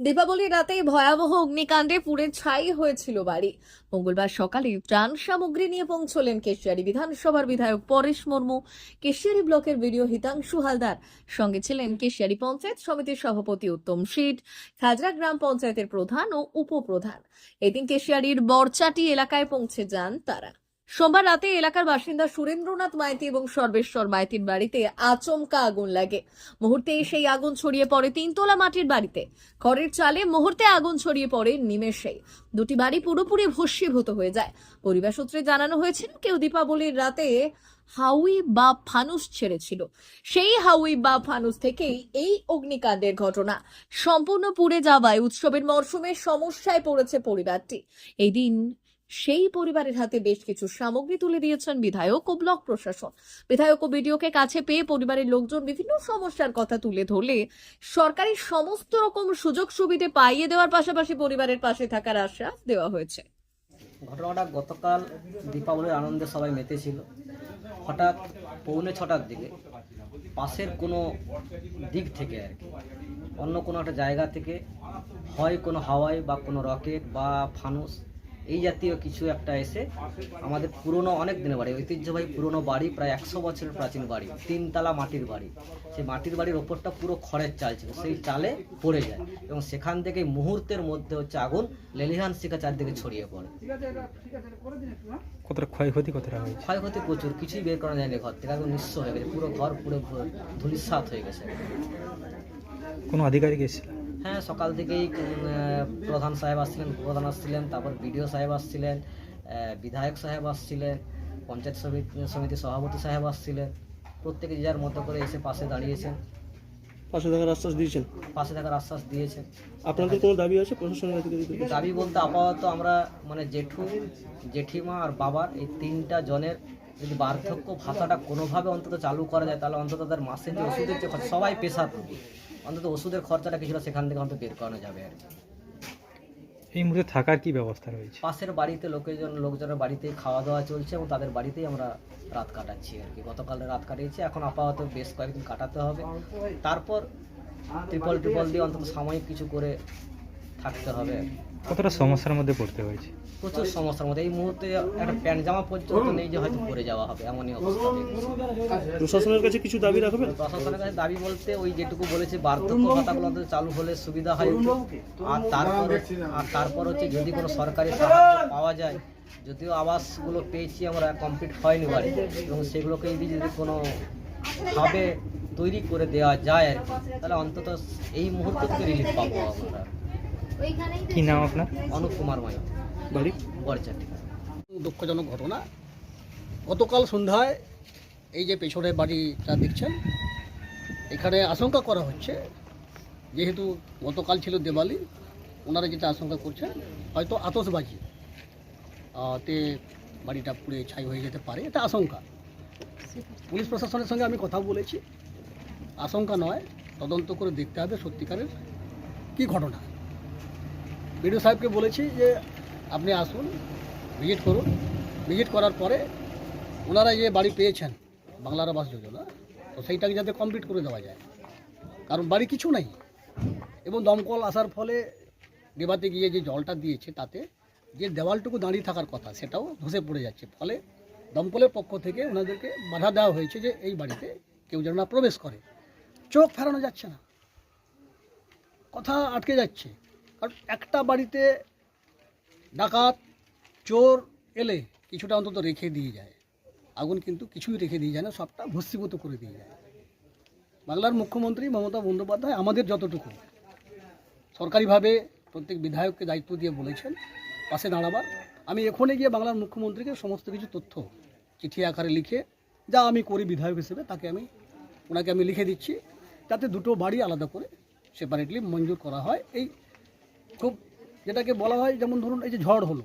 দীপাবলির রাতে ভয়াবহ অগ্নিকাণ্ডে পুড়ে ছাই হয়েছিল বাড়ি। মঙ্গলবার সকালে ত্রাণ সামগ্রী নিয়ে পৌঁছলেন কেশিয়ারি বিধানসভার বিধায়ক পরেশ মুর্মু। কেশিয়ারি ব্লকের বিডিও হিতাংশু হালদার। সঙ্গে ছিলেন কেশিয়ারি পঞ্চায়েত সমিতির সভাপতি উত্তম শীট খাজরা গ্রাম পঞ্চায়েতের প্রধান ও উপপ্রধান। এদিন কেশিয়ারির বরচাটি এলাকায় পৌঁছে যান তারা। সোমবার রাতে এলাকার বাসিন্দা সুরেন্দ্রনাথ মাইতি এবং সর্বেশ্বর মাইতির বাড়িতে আচমকা আগুন লাগে। মুহূর্তেই সেই আগুন ছড়িয়ে পড়ে তিনতলা মাটির বাড়িতে। ঘরের চালে মুহূর্তে আগুন ছড়িয়ে পড়ে নিমেষেই। দুটি বাড়ি পুরোপুরি ভস্মীভূত হয়ে যায়। পরিবার সূত্রে জানানো হয়েছে, কেউ দীপাবলির রাতে হাউই বা ফানুস ছেড়েছিল। সেই হাউই বা ফানুস থেকেই এই অগ্নিকাণ্ডের ঘটনা। সম্পূর্ণ পুড়ে যাওয়ায় উৎসবের মরশুমে সমস্যায় পড়েছে পরিবারটি। এই দিন সেই পরিবারের হাতে বেশ কিছু সামগ্রী তুলে দিয়েছেন বিধায়ক ও ব্লক প্রশাসন। বিধায়ক ও বিডিওকে কাছে পেয়ে পরিবারের লোকজন বিভিন্ন সমস্যার কথা তুলে ধরলে সরকারি সমস্ত রকম সুযোগ সুবিধে পাইয়ে দেওয়ার পাশাপাশি পরিবারের পাশে থাকার আশ্বাস দেওয়া হয়েছে। ঘটনাটা গতকাল দীপাবলির আনন্দে সবাই মেতেছিল। হঠাৎ পৌনে ছটার দিকে পাশের কোনো দিক থেকে আর কি, অন্য কোনো একটা জায়গা থেকে হয় কোনো হাওয়াই বা কোনো রকেট বা ফানুস এই জাতীয় কিছু একটা এসে আমাদের পুরনো অনেক দিনের বাড়ি ঐতিহ্যবাহী পুরনো বাড়ি প্রায় একশো বছরের প্রাচীন বাড়ি তিনতলা মাটির বাড়ি। সেই মাটির বাড়ির ওপরটা পুরো খড়ের চাল ছিল সেই চালে পড়ে যায় এবং সেখান থেকে মুহূর্তের মধ্যে হচ্ছে আগুন লেলিহান শিখা চারদিকে ছড়িয়ে পড়ে। কতটা ক্ষয়ক্ষতি কতটা হয়েছে? ক্ষয়ক্ষতি প্রচুর কিছুই বের করা যায়নি ঘর থেকে একদম নিঃস্ব হয়ে গেছে পুরো ঘর পুরো ধুলিসাত হয়ে গেছে। কোনো আধিকারিক এসেছিল হ্যাঁ সকাল থেকেই প্রধান সাহেব আসছিলেন প্রধান আসছিলেন তারপর বিডিও সাহেব আসছিলেন বিধায়ক সাহেব আসছিলেন পঞ্চায়েত সমিতি সমিতির সভাপতি সাহেব আসছিলেন। প্রত্যেকে যে যার মতো করে এসে পাশে দাঁড়িয়েছেন। পাশে থাকার আশ্বাস দিয়েছেন? পাশে থাকার আশ্বাস দিয়েছেন। আপনাদের কোনো দাবি আছে প্রশাসনের দাবি বলতে আপাতত আমরা মানে জেঠু জেঠিমা আর বাবার এই তিনটা জনের যদি বার্ধক্য ভাষাটা কোনোভাবে অন্তত চালু করা যায় তাহলে অন্তত তাদের মাসে যে ওষুধের যে সবাই পেশার রোগী অন্তত ওষুধের খরচাটা কিছুটা সেখান থেকে অন্তত বের করানো যাবে আর কি। এই মুহূর্তে থাকার কি ব্যবস্থা রয়েছে? পাশের বাড়িতে লোকজন লোকজনের বাড়িতে খাওয়া দাওয়া চলছে এবং তাদের বাড়িতেই আমরা রাত কাটাচ্ছি আর কি। গতকাল রাত কাটিয়েছি এখন আপাতত বেশ কয়েকদিন কাটাতে হবে। তারপর ত্রিপল ট্রিপল দিয়ে অন্তত সাময়িক কিছু করে থাকতে হবে আর কি। কতটা সমস্যার মধ্যে পড়তে হয়েছে? প্রচুর সমস্যার মধ্যে। এই মুহূর্তে একটা প্যান্ট জামা পর্যন্ত নেই যে হয়তো পরে যাওয়া হবে এমনই অবস্থা। প্রশাসনের কাছে কিছু দাবি রাখবেন? প্রশাসনের কাছে দাবি বলতে ওই যেটুকু বলেছে বার্ধক্য ভাতাগুলো চালু হলে সুবিধা হয় আর তারপর আর তারপর হচ্ছে যদি কোনো সরকারি সাহায্য পাওয়া যায় যদিও আবাসগুলো পেয়েছি আমরা কমপ্লিট হয়নি বাড়ি এবং সেগুলোকে যদি যদি কোনো ভাবে তৈরি করে দেওয়া যায় আর কি তাহলে অন্তত এই মুহূর্তে থেকে রিলিফ পাবো আমরা। কি নাম আপনার? অনুপ কুমার মাই বাড়ি? বরচাটি। দুঃখজনক ঘটনা। গতকাল সন্ধ্যায় এই যে পেছনের বাড়িটা দেখছেন এখানে আশঙ্কা করা হচ্ছে যেহেতু গতকাল ছিল দেওয়ালি ওনারা যেটা আশঙ্কা করছেন হয়তো আতসবাজি তে বাড়িটা পুড়ে ছাই হয়ে যেতে পারে এটা আশঙ্কা। পুলিশ প্রশাসনের সঙ্গে আমি কথা বলেছি। আশঙ্কা নয় তদন্ত করে দেখতে হবে সত্যিকারের কি ঘটনা। বিডিও সাহেবকে বলেছি যে আপনি আসুন ভিজিট করুন। ভিজিট করার পরে ওনারা যে বাড়ি পেয়েছেন, বাংলার আবাস যোজনা, তো সেইটাকে যাতে কমপ্লিট করে দেওয়া যায়। কারণ বাড়ি কিছু নাই। এবং দমকল আসার ফলে দেবাতে গিয়ে যে জলটা দিয়েছে তাতে যে দেওয়ালটুকু দাঁড়িয়ে থাকার কথা, সেটাও ধসে পড়ে যাচ্ছে। ফলে দমকলের পক্ষ থেকে ওনাদেরকে বাধা দেওয়া হয়েছে যে এই বাড়িতে কেউ যেন না প্রবেশ করে। চোখ ফেরানো যাচ্ছে না। কথা আটকে যাচ্ছে। কারণ একটা বাড়িতে ডাকাত, চোর এলে কিছুটা অন্তত রেখে দিয়ে যায়। আগুন কিন্তু কিছুই রেখে দিয়ে যায় না, সবটা ভস্মীভূত করে দিয়ে যায়। বাংলার মুখ্যমন্ত্রী মমতা বন্দ্যোপাধ্যায় আমাদের যতটুকু। সরকারিভাবে প্রত্যেক বিধায়ককে দায়িত্ব দিয়ে বলেছেন, পাশে দাঁড়াবার। আমি এখনই গিয়ে বাংলার মুখ্যমন্ত্রীকে সমস্ত কিছু তথ্য চিঠি আকারে লিখে, যা আমি করি বিধায়ক হিসেবে, তাকে আমি, ওনাকে আমি লিখে দিচ্ছি। যাতে দুটো বাড়ি আলাদা করে সেপারেটলি মঞ্জুর করা হয়। এই খুব যেটাকে বলা হয়, যেমন ধরুন এই যে ঝড় হলো,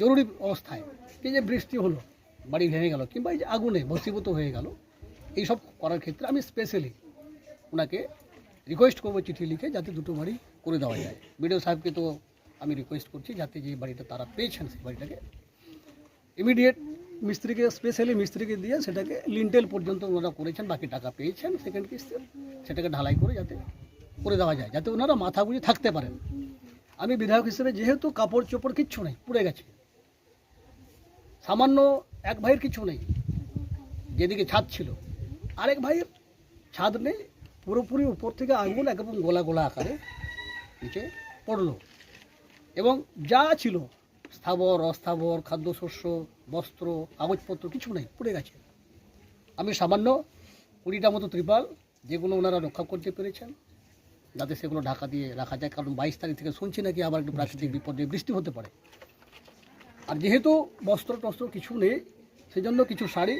জরুরি অবস্থায়, এই যে বৃষ্টি হলো, বাড়ি ভেঙে গেল কিংবা এই যে আগুনে ভস্মীভূত হয়ে গেল, এইসব করার ক্ষেত্রে আমি স্পেশালি ওনাকে রিকোয়েস্ট করব চিঠি লিখে যাতে দুটো বাড়ি করে দেওয়া যায়। বিডিও সাহেবকে তো আমি রিকোয়েস্ট করছি যাতে যে বাড়িটা তারা পেয়েছেন, সেই বাড়িটাকে ইমিডিয়েট মিস্ত্রিকে স্পেশালি মিস্ত্রিকে দিয়ে সেটাকে লিন্টেল পর্যন্ত ওনারা করেছেন, বাকি টাকা পেয়েছেন সেকেন্ড কিস্তি সেটাকে ঢালাই করে যাতে করে দেওয়া যায়, যাতে ওনারা মাথা গুঁজে থাকতে পারেন। আমি বিধায়ক হিসেবে যেহেতু কাপড় চোপড় কিচ্ছু নেই, পুড়ে গেছে। সামান্য এক ভাইয়ের কিছু নেই, যেদিকে ছাদ ছিল। আরেক ভাইয়ের ছাদ নেই, পুরোপুরি উপর থেকে আঙুল একদম গোলা গোলা আকারে নিচে পড়ল। এবং যা ছিল, স্থাবর, অস্থাবর, খাদ্যশস্য, বস্ত্র, কাগজপত্র কিছু নেই, পুড়ে গেছে। আমি সামান্য কুড়িটা মতো ত্রিপাল, যেগুলো ওনারা রক্ষা করতে পেরেছেন যাতে সেগুলো ঢাকা দিয়ে রাখা যায়। কারণ বাইশ তারিখ থেকে শুনছি নাকি আবার একটু প্রাকৃতিক বিপর্যয় বৃষ্টি হতে পারে। আর যেহেতু বস্ত্র টস্ত্র কিছু নেই সেজন্য কিছু শাড়ি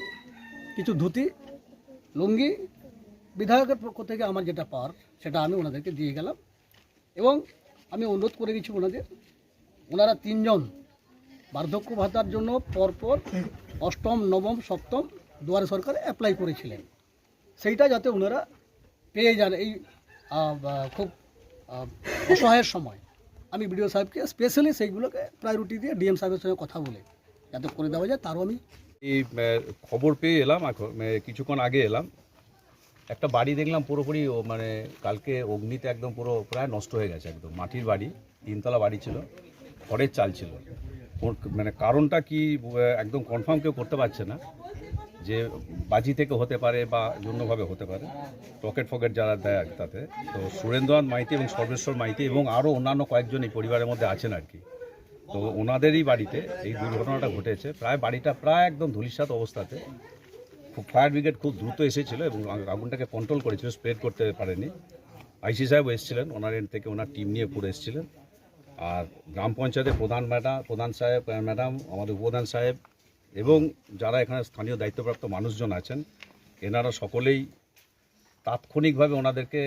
কিছু ধুতি লুঙ্গি বিধায়কের পক্ষ থেকে আমার যেটা পাওয়ার সেটা আমি ওনাদেরকে দিয়ে গেলাম। এবং আমি অনুরোধ করে গেছি ওনাদের ওনারা তিনজন বার্ধক্য ভাতার জন্য পরপর অষ্টম নবম সপ্তম দুয়ারে সরকার অ্যাপ্লাই করেছিলেন। সেইটা যাতে ওনারা পেয়ে যান। এই খুব অসহায়ের সময়। আমি বিডিও সাহেবকে স্পেশালি সেইগুলোকে প্রায়োরিটি দিয়ে ডিএম সাহেবের সঙ্গে কথা বলে, যাতে করে দেওয়া যায়, তারও আমি এই খবর পেয়ে এলাম, এখন কিছুক্ষণ আগে এলাম। একটা বাড়ি দেখলাম পুরোপুরি মানে কালকে অগ্নিতে একদম পুরো, প্রায় নষ্ট হয়ে গেছে একদম, মাটির বাড়ি, তিনতলা বাড়ি ছিল খড়ের চাল ছিল। মানে কারণটা কি একদম কনফার্ম কেউ করতে পারছে না। যে বাজি থেকে হতে পারে বা অন্যভাবে হতে পারে, পকেট ফকেট যারা দেয় তাতে। তো সুরেন্দ্রনাথ মাইতি এবং সর্বেশ্বর মাইতি এবং আরও অন্যান্য কয়েকজন এই পরিবারের মধ্যে আছেন আর কি। তো ওনাদেরই বাড়িতে এই দুর্ঘটনাটা ঘটেছে। প্রায় বাড়িটা প্রায় একদম ধূলিসাৎ অবস্থাতে। খুব ফায়ার ব্রিগেড খুব দ্রুত এসেছিল এবং আগুনটাকে কন্ট্রোল করেছিল স্প্রেড করতে পারেনি। আইসি সাহেব এসেছিলেন, ওনার এন্ড থেকে ওনার টিম নিয়ে পুরো এসেছিলেন। আর গ্রাম পঞ্চায়েতের প্রধান ম্যাডাম প্রধান সাহেব ম্যাডাম, আমাদের উপপ্রধান সাহেব এবং যারা এখানে স্থানীয় দায়িত্বপ্রাপ্ত মানুষজন আছেন, এনারা সকলেই তাৎক্ষণিকভাবে ওনাদেরকে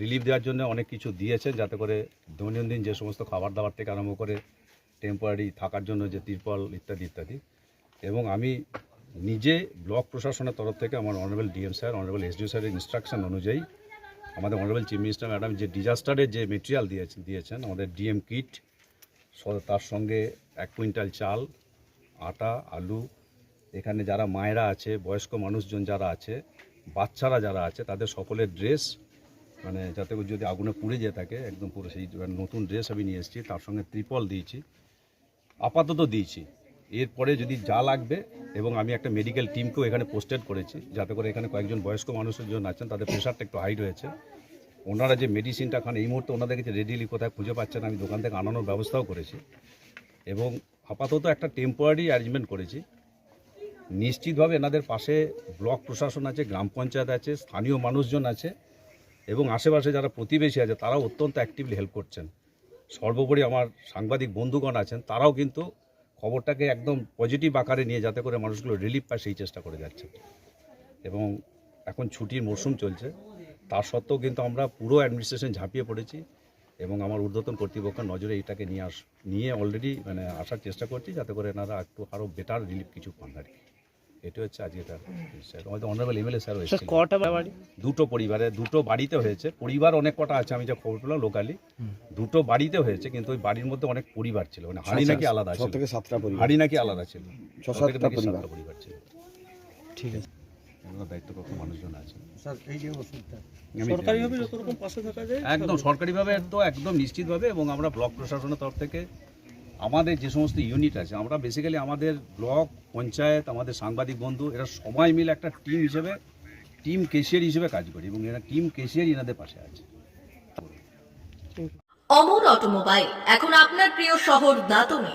রিলিফ দেওয়ার জন্য অনেক কিছু দিয়েছেন যাতে করে দৈনন্দিন যে সমস্ত খাবার দাবার থেকে আরম্ভ করে টেম্পোরারি থাকার জন্য যে তিরপল ইত্যাদি ইত্যাদি। এবং আমি নিজে ব্লক প্রশাসনের তরফ থেকে আমার honourable DM sir honourable SDO স্যারের ইনস্ট্রাকশন অনুযায়ী আমাদের অনারেবল চিফ মিনিস্টার ম্যাডাম যে ডিজাস্টারের যে মেটেরিয়াল দিয়েছেন দিয়েছেন, আমাদের ডিএম কিট তার সঙ্গে এক কুইন্টাল চাল আটা, আলু, এখানে যারা মায়েরা আছে, বয়স্ক মানুষজন যারা আছে, বাচ্চারা যারা আছে, তাদের সকলের ড্রেস মানে যাতে যদি আগুনে পুড়ে যেয়ে থাকে, একদম পুরো সেই নতুন ড্রেস আমি নিয়ে এসেছি, তার সঙ্গে ত্রিপল দিয়েছি, আপাতত দিয়েছি। এরপরে যদি যা লাগবে, এবং আমি একটা মেডিকেল টিমকেও এখানে পোস্টেড করেছি, যাতে করে এখানে কয়েকজন বয়স্ক মানুষের জন্য আছেন, তাদের প্রেশারটা একটু হাই রয়েছে। ওনারা যে মেডিসিনটা খান, এই মুহূর্তে ওনাদের কাছে রেডিলি কোথায় খুঁজে পাচ্ছেন, আমি দোকান থেকে আনানোর ব্যবস্থাও করেছি। এবং আপাতত একটা টেম্পোরারি অ্যারেঞ্জমেন্ট করেছি। নিশ্চিতভাবে এনাদের পাশে ব্লক প্রশাসন আছে, গ্রাম পঞ্চায়েত আছে, স্থানীয় মানুষজন আছে এবং আশেপাশে যারা প্রতিবেশী আছে, তারাও অত্যন্ত অ্যাক্টিভলি হেল্প করছেন। সর্বোপরি আমার সাংবাদিক বন্ধুগণ আছেন, তারাও কিন্তু খবরটাকে একদম পজিটিভ আকারে নিয়ে যাতে করে মানুষগুলো রিলিফ পায় সেই চেষ্টা করে যাচ্ছে। এবং এখন ছুটির মরশুম চলছে, তার সত্ত্বেও কিন্তু আমরা পুরো অ্যাডমিনিস্ট্রেশন ঝাঁপিয়ে পড়েছি। এবং আমার ঊর্ধ্বতন কর্তৃপক্ষের নজরে এইটাকে নিয়ে আস নিয়ে অলরেডি মানে আসার চেষ্টা করছি যাতে করে এনারা একটু আরও বেটার রিলিফ কিছু পান আর কি। এটা হচ্ছে আজকে তার স্যার আমাদের অনারেবল এমএলএ স্যার এসেছিলেন। কটা বাড়ি? দুটো পরিবারে দুটো বাড়িতে হয়েছে। পরিবার অনেক কটা আছে আমি যা খবর পেলাম লোকালি দুটো বাড়িতে হয়েছে কিন্তু ওই বাড়ির মধ্যে অনেক পরিবার ছিল। মানে হাড়ি নাকি আলাদা ছিল। থেকে সাতটা পরিবার। হাড়ি নাকি আলাদা ছিল। ছ। সাতটা পরিবার ছিল। ঠিক আছে। এগুলো দায়িত্বপ্রাপ্ত মানুষজন আছে সরকারিভাবে যত রকম পাশে থাকা যায় একদম সরকারিভাবে তো একদম নিশ্চিতভাবে এবং আমরা ব্লক প্রশাসনের তরফ থেকে আমাদের যে সমস্ত ইউনিট আছে আমরা বেসিক্যালি আমাদের ব্লক পঞ্চায়েত আমাদের সাংবাদিক বন্ধু এরা সবাই মিলে একটা টিম হিসেবে টিম কেশিয়ার হিসেবে কাজ করি এবং এরা টিম কেশিয়ার এনাদের পাশে আছে। অমর অটোমোবাইল এখন আপনার প্রিয় শহর দাতনে।